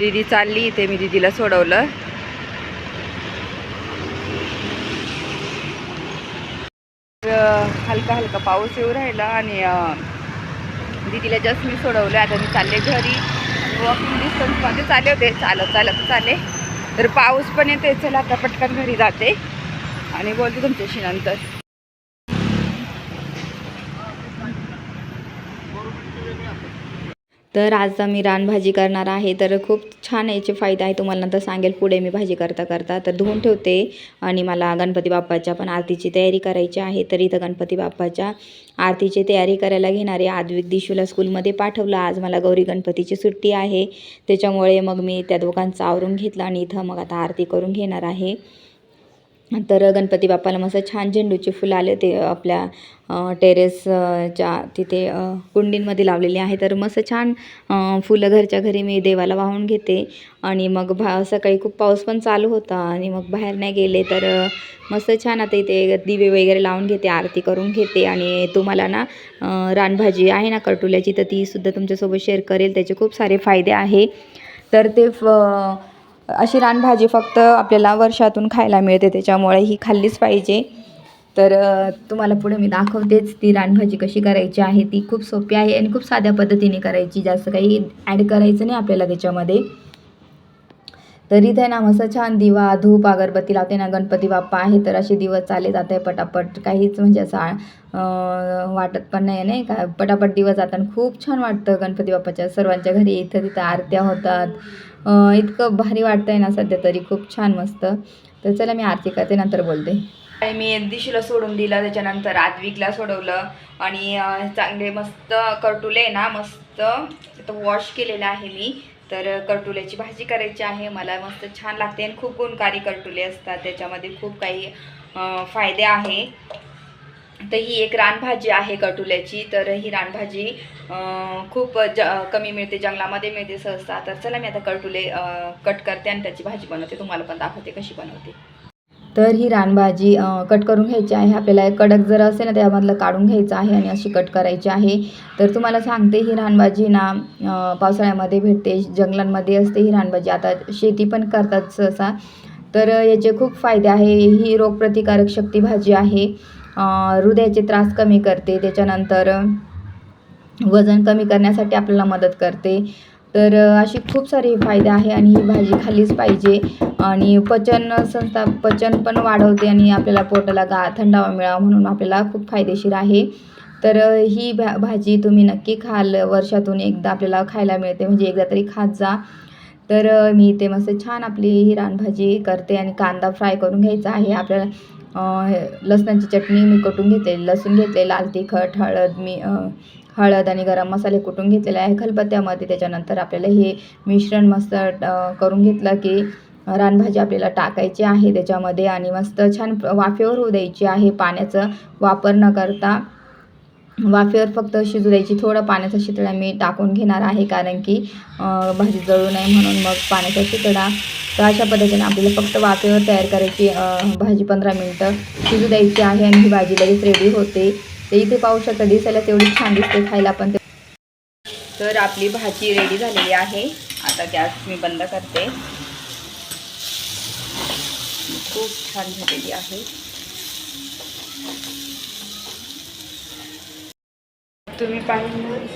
दिदी चालली इथे मी दिदीला सोडवलं. तर, हलका हलका पाऊस येऊ राहिला आणि दीदीला जस्ट मी सोडवलं. आता मी चालले घरी. वॉकिंग डिस्टन्समध्ये चालले होते. चालत चालत चालले. तर पाऊस पण येते चला आता पटकन घरी जाते. आणि बोलते तुमच्याशी नंतर. तर आज मी रानभाजी करणार आहे. तर खूप छान याचे फायदे आहे. तुम्हाला नंतर सांगेल पुढे मी भाजी करता करता. तर धुवून ठेवते आणि मला गणपती बाप्पाच्या पण आरतीची तयारी करायची आहे. तर इथं गणपती बाप्पाच्या आरतीची तयारी करायला घेणारे आद्विक दिशूला स्कूलमध्ये पाठवलं. आज मला गौरी गणपतीची सुट्टी आहे. त्याच्यामुळे मग मी त्या दोघांचं आवरून घेतलं आणि इथं मग आता आरती करून घेणार आहे. तर गणपती बाप्पाला मस्त छान झेंडूचे फुलं आले ते आपल्या टेरेसच्या तिथे कुंडींमध्ये लावलेले आहे. तर मस्त छान फुलं घरच्या घरी मी देवाला वाहून घेते. आणि मग भा सकाळी खूप पाऊस पण चालू होता आणि मग बाहेर नाही गेले. तर मस्त छान आता इथे दिवे वगैरे लावून घेते आरती करून घेते. आणि तुम्हाला ना रानभाजी आहे ना कटुल्याची तर तीसुद्धा तुमच्यासोबत शेअर करेल. त्याचे खूप सारे फायदे आहे. तर ते फ अशी रानभाजी फक्त आपल्याला वर्षातून खायला मिळते त्याच्यामुळे ही खाल्लीच पाहिजे. तर तुम्हाला पुढे मी दाखवतेच ती रानभाजी कशी करायची आहे ती खूप सोपी आहे आणि खूप साध्या पद्धतीने करायची जास्त काही ॲड करायचं नाही आपल्याला त्याच्यामध्ये. तर इथे ना मस्त छान दिवा धूप अगरबत्ती लावते ना गणपती बाप्पा आहे तर असे दिवस चालले जाते पटापट काहीच म्हणजे असा वाटत पण नाही नाही का? पटापट दिवस जातात. खूप छान वाटतं गणपती बाप्पाच्या सर्वांच्या घरी. इथं तिथं आरत्या होतात. इतकं भारी वाटतंय ना सध्या तरी खूप छान मस्त. तर चला मी आरती ते नंतर बोलते. आणि मी दिशीला सोडून दिलं त्याच्यानंतर आद्विकला सोडवलं. आणि चांगले मस्त करटुले ना मस्त तिथं वॉश केलेलं आहे मी. तर करटुल्याची भाजी करायची आहे मला मस्त छान लागते. आणि खूप गुणकारी करटुले असतात त्याच्यामध्ये खूप काही फायदे आहे. तर ही एक रानभाजी आहे कटुल्याची. तर ही रानभाजी खूप ज कमी मिळते जंगलामध्ये मिळते सहसा. तर चला मी आता कटुले कट करते आणि त्याची भाजी बनवते. तुम्हाला पण दाखवते कशी बनवते. तर ही रानभाजी कट करून घ्यायची आहे. आपल्याला कडक जर असेल ना त्यामधलं काढून घ्यायचं आहे आणि अशी कट करायची आहे. तर तुम्हाला सांगते ही रानभाजी ना पावसाळ्यामध्ये भेटते जंगलांमध्ये असते. ही रानभाजी आता शेती पण करतात सहसा. तर याचे खूप फायदे आहे. ही रोगप्रतिकारक शक्ती भाजी आहे. हृदयाचे त्रास कमी करते. त्याच्यानंतर वजन कमी करण्यासाठी आपल्याला मदत करते. तर अशी खूप सारे फायदे आहे आणि ही भाजी खाल्लीच पाहिजे आणि पचन संस्था पचन पण वाढवते आणि आपल्याला पोटाला गा थंडावा मिळावा म्हणून आपल्याला खूप फायदेशीर आहे. तर ही भा भाजी तुम्ही नक्की खाल. वर्षातून एकदा आपल्याला खायला मिळते. म्हणजे एकदा तरी खात जा. तर मी इथे मस्त छान आपली ही रानभाजी करते आणि कांदा फ्राय करून घ्यायचा आहे. आपल्याला लसणाची चटणी मी कुटून घेतले लसूण घेतले लाल तिखट हळद मी हळद आणि गरम मसाले कुटून घेतलेले आहे खलबत्त्यामध्ये. त्याच्यानंतर आपल्याला हे मिश्रण मस्त करून घेतलं की रानभाजी आपल्याला टाकायची आहे त्याच्यामध्ये आणि मस्त छान वाफेवर होऊ द्यायची आहे. पाण्याचा वापर न करता वाफेवर फक्त शिजू द्यायची. थोडं पाण्याचा शितळा मी टाकून घेणार आहे कारण की भाजी जळू नये म्हणून मग पाण्याचा शितळा. तर अशा पद्धतीने आपल्याला फक्त वाफेवर तयार करायची भाजी पंधरा मिनटं शिजू द्यायची आहे आणि ही भाजी लगेच रेडी होते. ते इथे पाहू शकता दिसायला तेवढी छान दिसते खायला पण ते तर आपली भाजी रेडी झालेली आहे. आता गॅस मी बंद करते. खूप छान झालेली आहे. तुम्ही पाहिलं.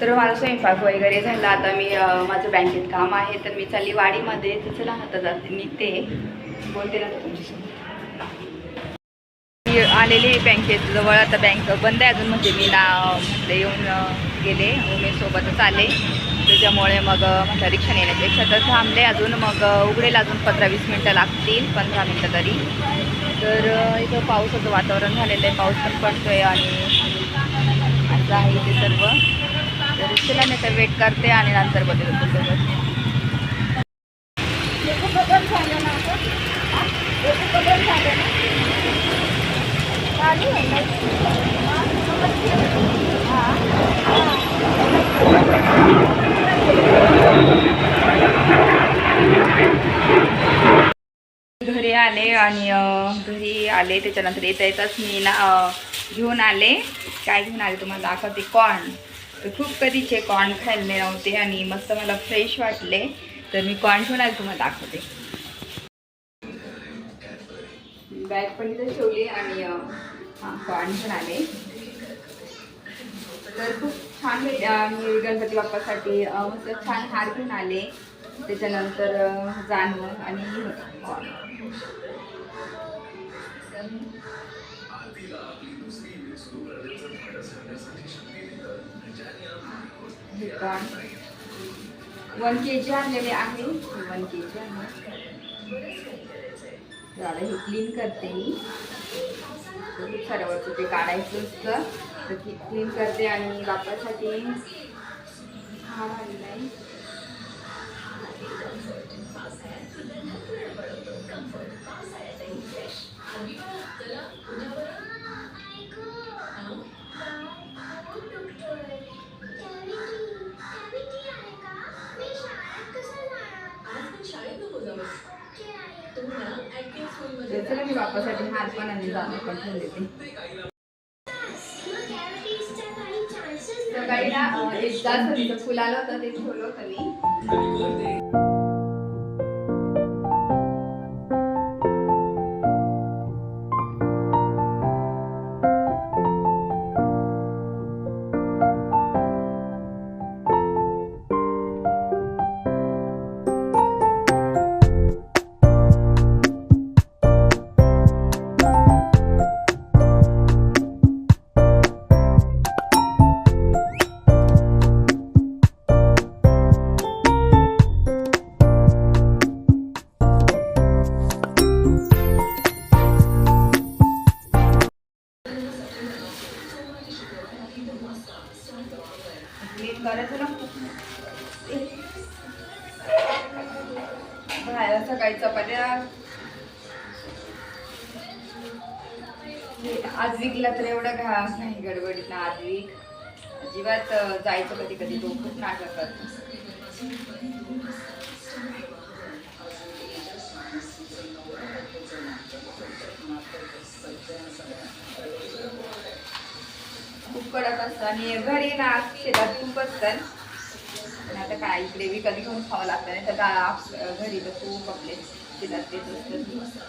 सर्व माझा स्वयंपाक वगैरे झाला. आता मी माझं बँकेत काम आहे तर मी चालली वाडीमध्ये. तर चला जाते. मी ते बोलते ना तुमच्यासोबत मी आलेली बँकेत जवळ. आता बँक बंद आहे अजून. म्हणजे मी ना म्हटलं येऊन गेले. उमेशसोबतच आले त्याच्यामुळे मग म्हटलं रिक्षा येण्यापेक्षा तर थांबले अजून. मग उघडेल अजून पंधरा वीस मिनटं लागतील. पंधरा मिनटं तरी. तर इथं पावसाचं वातावरण झालेलं आहे. पाऊस पण पडतो आहे आणि असं आहे ते सर्व. तर चला मी तर वेट करते आणि नंतर बघते घरी आले आणि घरी आले. त्याच्यानंतर येता येताच मी ना घेऊन आले. काय घेऊन आले तुम्हाला दाखवते. कॉर्न तर खूप कधीचे कॉर्न खायला नव्हते आणि मस्त मला फ्रेश वाटले. तर मी कॉर्न घेऊन आले तुम्हाला दाखवते. बॅग पण इथे ठेवली आणि कॉर्न घेऊन आले. तर खूप छान भेट मी गणपती बाप्पासाठी मस्त छान हार घेऊन आले. त्याच्यानंतर जाणवं आणि आणि वन के जी आणलेले आहे. वन के जी आहे. दादा हे क्लीन करते मी. खूप सारं ते काढायचं असतं. तर ती क्लीन करते आणि बापासाठी हा आणला आहे चला मी बापासाठी हार पण आणि जाणं पण ठेवून देते. सकाळी ना अं, एक जास्वंदीचं फुल आलं होतं ते ठेवलं होतं मी. कधी कधी तो खूप नाटक खूप कडक असतं आणि घरी ना शेतात खूप असतात पण आता काय इकडे विकत घेऊन खावं लागतं नाही तर घरी तर खूप आपले शेतात तेच असतं.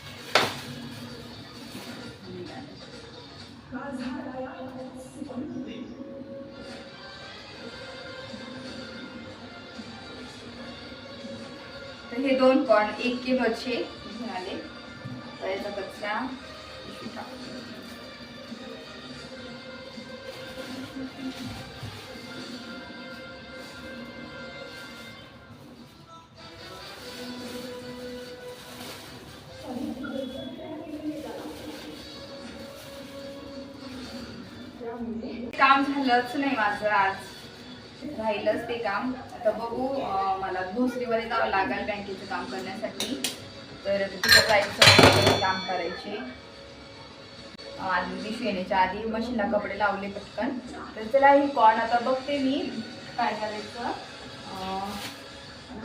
तर हे दोन कॉर्न एक किलोचे झाले. आले तर याचा कचरा इथे काम झालंच नाही माझं आज. राहिलंच ते काम. आता बघू मला भोसरीमध्ये जावं लागेल बँकेचं काम करण्यासाठी. तर तिथं जायचं काम करायचे. आधी दिवशी येण्याच्या आधी मशीनला कपडे लावले पटकन. तर चला ही कॉर्न आता बघते मी. काय करायचं?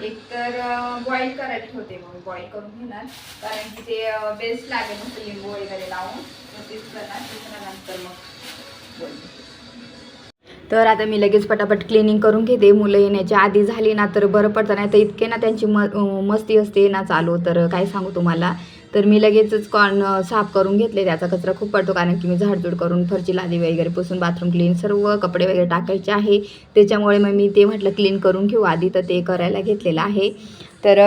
एक तर बॉईल करायला ठेवते मग बॉईल करून घेणार. कारण की ते बेस्ट लागेल मग लिंबू वगैरे लावून. तेच करणार. त्याच्यानंतर मग बोलते तर आता मी लगेच पटापट क्लिनिंग करून घेते. मुलं येण्याच्या आधी झाली ना तर बरं पडतं नाही तर इतके ना त्यांची म मस्ती असते ना चालू. तर काय सांगू तुम्हाला? तर मी लगेचच कॉन साफ करून घेतले. त्याचा कचरा खूप पडतो कारण की मी झाडझूड करून फरची लादी वगैरे पुसून बाथरूम क्लीन सर्व कपडे वगैरे टाकायचे आहे. त्याच्यामुळे मग मी ते म्हटलं क्लीन करून घेऊ. आधी तर ते करायला घेतलेलं आहे. तर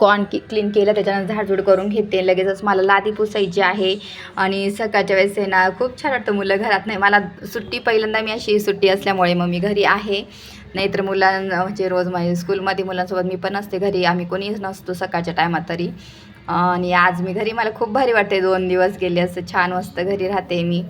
कॉन की क्लीन केलं त्याच्यानंतर झाडझूड करून घेते. लगेचच मला लादी पुसायची आहे. आणि सकाळच्या वेळेस आहे ना खूप छान वाटतं मुलं घरात नाही. मला सुट्टी पहिल्यांदा मी अशी सुट्टी असल्यामुळे मग मी घरी आहे. नाहीतर मुलांना म्हणजे रोज माझ्या स्कूलमध्ये मुलांसोबत मी पण असते घरी. आम्ही कोणीच नसतो सकाळच्या टायमात तरी. आणि आज मी घरी मला खूप भारी वाटते दोन दिवस गेले असं छान मस्त घरी राहते मी.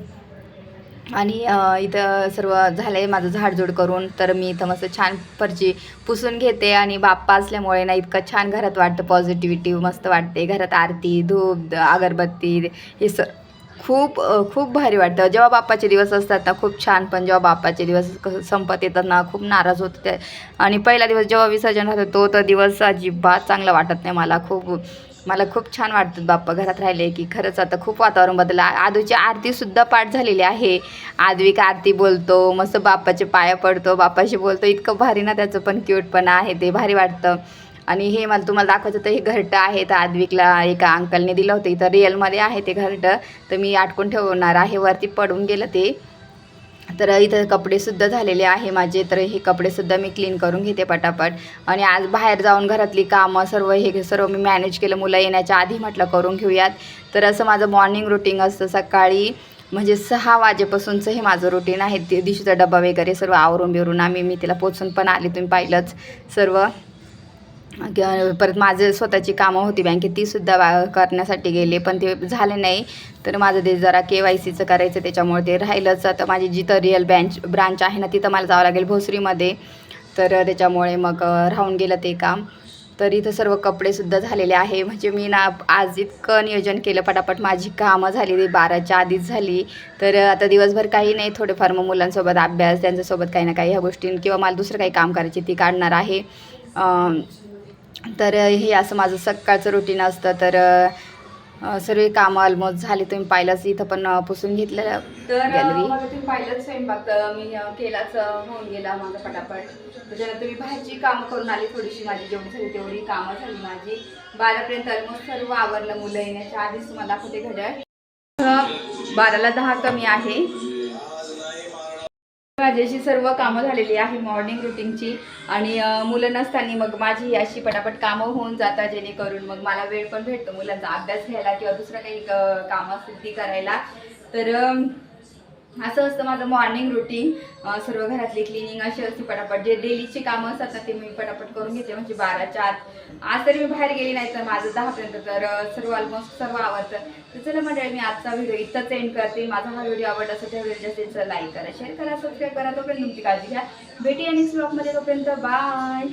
आणि इथं सर्व झालं आहे माझं झाडझूड करून तर मी इथं मस्त छान फरची पुसून घेते आणि बाप्पा असल्यामुळे ना इतकं छान घरात वाटतं पॉझिटिव्हिटी मस्त वाटते. घरात आरती धूप अगरबत्ती हे सर खूप खूप भारी वाटतं. जेव्हा बाप्पाचे दिवस असतात ना खूप छान पण जेव्हा बाप्पाचे दिवस संपत येतात ना खूप नाराज होत त्या आणि पहिला दिवस जेव्हा विसर्जन राहतं तो तर दिवस अजिबात चांगला वाटत नाही मला. खूप मला खूप छान वाटतं बाप्पा घरात राहिले की खरंच आता खूप वातावरण बदललं. आ- आदूची आरतीसुद्धा पाठ झालेली आहे. आदविक आरती बोलतो मस्त बाप्पाचे पाया पडतो बाप्पाशी बोलतो. इतकं भारी ना त्याचं पण क्यूटपणा आहे ते भारी वाटतं. आणि हे मला तुम्हाला दाखवायचं तर हे घरटं आहे तर आद्विकला एका अंकलने दिलं होतं. इथं रिअलमध्ये आहे ते घरटं. तर मी आटकून ठेवणार आहे वरती पडून गेलं ते. तर इथं कपडेसुद्धा झालेले आहे माझे. तर हे कपडेसुद्धा मी क्लीन करून घेते पटापट. आणि आज बाहेर जाऊन घरातली कामं सर्व हे सर्व मी मॅनेज केलं. मुलं येण्याच्या आधी म्हटलं करून घेऊयात. तर असं माझं मॉर्निंग रुटीन असतं सकाळी म्हणजे सहा वाजेपासूनचं हे माझं रुटीन आहे. ते दिवशीचा डबा वगैरे सर्व आवरून बिवरून आम्ही मी तिला पोचून पण आले तुम्ही पाहिलंच सर्व. परत माझं स्वतःची कामं होती बँकेत तीसुद्धा वा- करण्यासाठी गेले पण ते झाले नाही. तर माझं ते जरा के वाय सीचं करायचं त्याच्यामुळे ते राहिलंच. आता माझी जिथं रिअल बँच ब्रांच आहे ना तिथं मला जावं लागेल भोसरीमध्ये. तर त्याच्यामुळे मग राहून गेलं ते काम. तर इथं सर्व कपडेसुद्धा झालेले आहे. म्हणजे मी ना आज इतकं नियोजन केलं पटापट माझी कामं झाली ती बाराच्या आधीच झाली. तर आता दिवसभर काही नाही थोडेफार मग मुलांसोबत अभ्यास त्यांच्यासोबत काही ना काही ह्या गोष्टी किंवा मला दुसरं काही काम करायची ती काढणार आहे. तर हे असं माझं सकाळचं रुटीन असतं. तर सर्व कामं ऑलमोस्ट झाली. तुम्ही पाहिलंच इथं पण पुसून घेतलं तर गॅलरी तुम्ही पाहिलंच स्वयंपाक. मी केलाच होऊन गेला माझा पटापट. त्याच्यानंतर मी बाहेरची कामं करून आली. थोडीशी माझी जेवढी झाली तेवढी कामं झाली माझी. बारापर्यंत ऑलमोस्ट सर्व आवरलं मुलं येण्याच्या आधीच तुम्हाला दाखवते घड्याळ. बाराला दहा कमी आहे. माझ्याशी सर्व कामं झालेली आहे मॉर्निंग रुटीनची आणि मुलं नसताना मग माझी ही अशी पटापट कामं होऊन जातात जेणेकरून मग मला वेळ पण भेटतो मुलांचा अभ्यास घ्यायला किंवा दुसरं काही कामं असतील ती करायला. तर असं असतं माझं मॉर्निंग रुटीन सर्व घरातली क्लिनिंग अशी असते पटापट. जे डेलीची कामं असतात ना ते मी पटापट करून घेते. म्हणजे बाराच्या आत. आज तरी मी बाहेर गेली नाही तर माझं दहापर्यंत तर सर्व ऑलमोस्ट सर्व आवडतं तर चला मंडळी मी आजचा व्हिडिओ इथंच एंड करते. माझा हा व्हिडिओ आवडला असेल त्या व्हिडिओ जास्तीत लाईक करा शेअर करा सबस्क्राईब करा. तोपर्यंत तुमची काळजी घ्या. भेटी आणि ब्लॉगमध्ये तोपर्यंत बाय